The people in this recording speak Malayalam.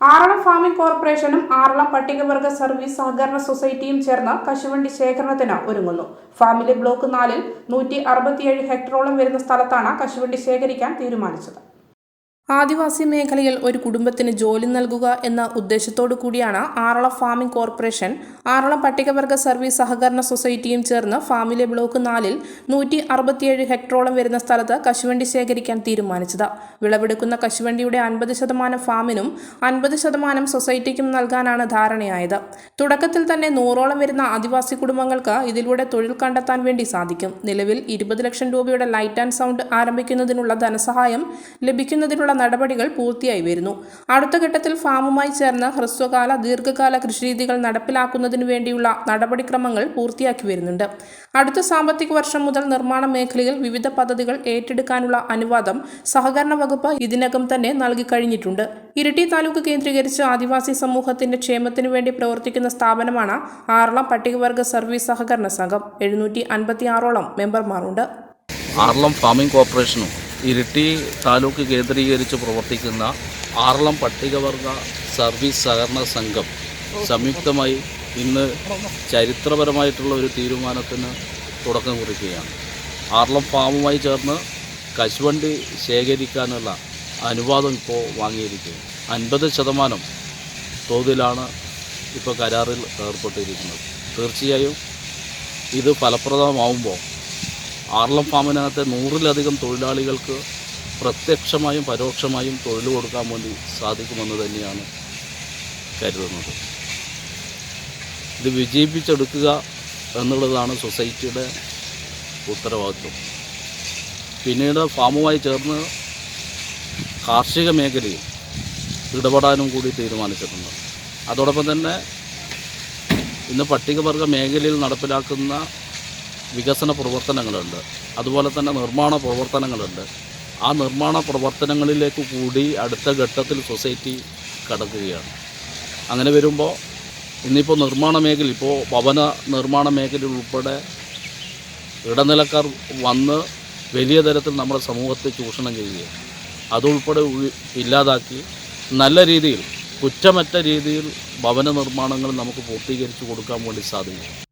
ആറളം ഫാമിംഗ് കോർപ്പറേഷനും ആറളം പട്ടികവർഗ സർവീസ് സഹകരണ സൊസൈറ്റിയും ചേർന്ന് കശുവണ്ടി ശേഖരണത്തിന് ഒരുങ്ങുന്നു. ഫാമിലെ ബ്ലോക്ക് നാലിൽ നൂറ്റി അറുപത്തിയേഴ് ഹെക്ടറോളം വരുന്ന സ്ഥലത്താണ് കശുവണ്ടി ശേഖരിക്കാൻ തീരുമാനിച്ചത്. ആദിവാസി മേഖലയിൽ ഒരു കുടുംബത്തിന് ജോലി നൽകുക എന്ന ഉദ്ദേശത്തോടു കൂടിയാണ് ആറള ഫാമിംഗ് കോർപ്പറേഷൻ ആറള പട്ടികവർഗ സർവീസ് സഹകരണ സൊസൈറ്റിയും ചേർന്ന് ഫാമിലെ ബ്ലോക്ക് നാലിൽ നൂറ്റി അറുപത്തിയേഴ് ഹെക്ടറോളം വരുന്ന സ്ഥലത്ത് കശുവണ്ടി ശേഖരിക്കാൻ തീരുമാനിച്ചത്. വിളവെടുക്കുന്ന കശുവണ്ടിയുടെ അൻപത് ശതമാനം ഫാമിനും അൻപത് ശതമാനം സൊസൈറ്റിക്കും നൽകാനാണ് ധാരണയായത്. തുടക്കത്തിൽ തന്നെ നൂറോളം വരുന്ന ആദിവാസി കുടുംബങ്ങൾക്ക് ഇതിലൂടെ തൊഴിൽ കണ്ടെത്താൻ വേണ്ടി സാധിക്കും. നിലവിൽ ഇരുപത് ലക്ഷം രൂപയുടെ ലൈറ്റ് ആൻഡ് സൗണ്ട് ആരംഭിക്കുന്നതിനുള്ള ധനസഹായം ലഭിക്കുന്നതിനുള്ള നടപടികൾ പൂർത്തിയായി വരുന്നു. അടുത്ത ഘട്ടത്തിൽ ഫാമുമായി ചേർന്ന് ഹ്രസ്വകാല ദീർഘകാല കൃഷിരീതികൾ നടപ്പിലാക്കുന്നതിനു വേണ്ടിയുള്ള നടപടിക്രമങ്ങൾ പൂർത്തിയാക്കി വരുന്നുണ്ട്. അടുത്ത സാമ്പത്തിക വർഷം മുതൽ നിർമ്മാണ മേഖലയിൽ വിവിധ പദ്ധതികൾ ഏറ്റെടുക്കാനുള്ള അനുവാദം സഹകരണ വകുപ്പ് ഇതിനകം തന്നെ നൽകി കഴിഞ്ഞിട്ടുണ്ട്. ഇരിട്ടി താലൂക്ക് കേന്ദ്രീകരിച്ച് ആദിവാസി സമൂഹത്തിന്റെ ക്ഷേമത്തിനു വേണ്ടി പ്രവർത്തിക്കുന്ന സ്ഥാപനമാണ് ആറളം പട്ടികവർഗ സർവീസ് സഹകരണ സംഘം. എഴുന്നൂറ്റി അൻപത്തി ആറോളം മെമ്പർമാരുണ്ട്. ആറളം ഫാമിംഗ് കോർപ്പറേഷനും ഇരിട്ടി താലൂക്ക് കേന്ദ്രീകരിച്ച് പ്രവർത്തിക്കുന്ന ആറളം പട്ടികവർഗ സർവീസ് സഹകരണ സംഘം സംയുക്തമായി ഇന്ന് ചരിത്രപരമായിട്ടുള്ള ഒരു തീരുമാനത്തിന് തുടക്കം കുറിക്കുകയാണ്. ആറളം ഫാമുമായി ചേർന്ന് കശുവണ്ടി ശേഖരിക്കാനുള്ള അനുവാദം ഇപ്പോൾ വാങ്ങിയിരിക്കുകയാണ് അൻപത് ശതമാനം തോതിലാണ് ഇപ്പോൾ കരാറിൽ ഏർപ്പെട്ടിരിക്കുന്നത്. തീർച്ചയായും ഇത് ഫലപ്രദമാവുമ്പോൾ ആർളം ഫാമിനകത്തെ നൂറിലധികം തൊഴിലാളികൾക്ക് പ്രത്യക്ഷമായും പരോക്ഷമായും തൊഴിൽ കൊടുക്കാൻ വേണ്ടി സാധിക്കുമെന്ന് തന്നെയാണ് കരുതുന്നത്. ഇത് വിജയിപ്പിച്ചെടുക്കുക എന്നുള്ളതാണ് സൊസൈറ്റിയുടെ ഉത്തരവാദിത്വം. പിന്നീട് ഫാമുമായി ചേർന്ന് കാർഷിക മേഖലയിൽ ഇടപെടാനും കൂടി തീരുമാനിച്ചിട്ടുണ്ട്. അതോടൊപ്പം തന്നെ ഇന്ന് പട്ടികവർഗ മേഖലയിൽ നടപ്പിലാക്കുന്ന വികസന പ്രവർത്തനങ്ങളുണ്ട്. അതുപോലെ തന്നെ നിർമ്മാണ പ്രവർത്തനങ്ങളുണ്ട്. ആ നിർമ്മാണ പ്രവർത്തനങ്ങളിലേക്ക് കൂടി അടുത്ത ഘട്ടത്തിൽ സൊസൈറ്റി കടക്കുകയാണ്. അങ്ങനെ വരുമ്പോൾ ഇന്നിപ്പോൾ നിർമ്മാണ മേഖല ഇപ്പോൾ ഭവന നിർമ്മാണ മേഖല ഉൾപ്പെടെ ഇടനിലക്കാർ വന്ന് വലിയ തരത്തിൽ നമ്മുടെ സമൂഹത്തെ ചൂഷണം ചെയ്യുകയാണ്. അതുൾപ്പെടെ ഇല്ലാതാക്കി നല്ല രീതിയിൽ കുറ്റമറ്റ രീതിയിൽ ഭവന നിർമ്മാണങ്ങൾ നമുക്ക് പൂർത്തീകരിച്ചു കൊടുക്കാൻ വേണ്ടി സാധിക്കും.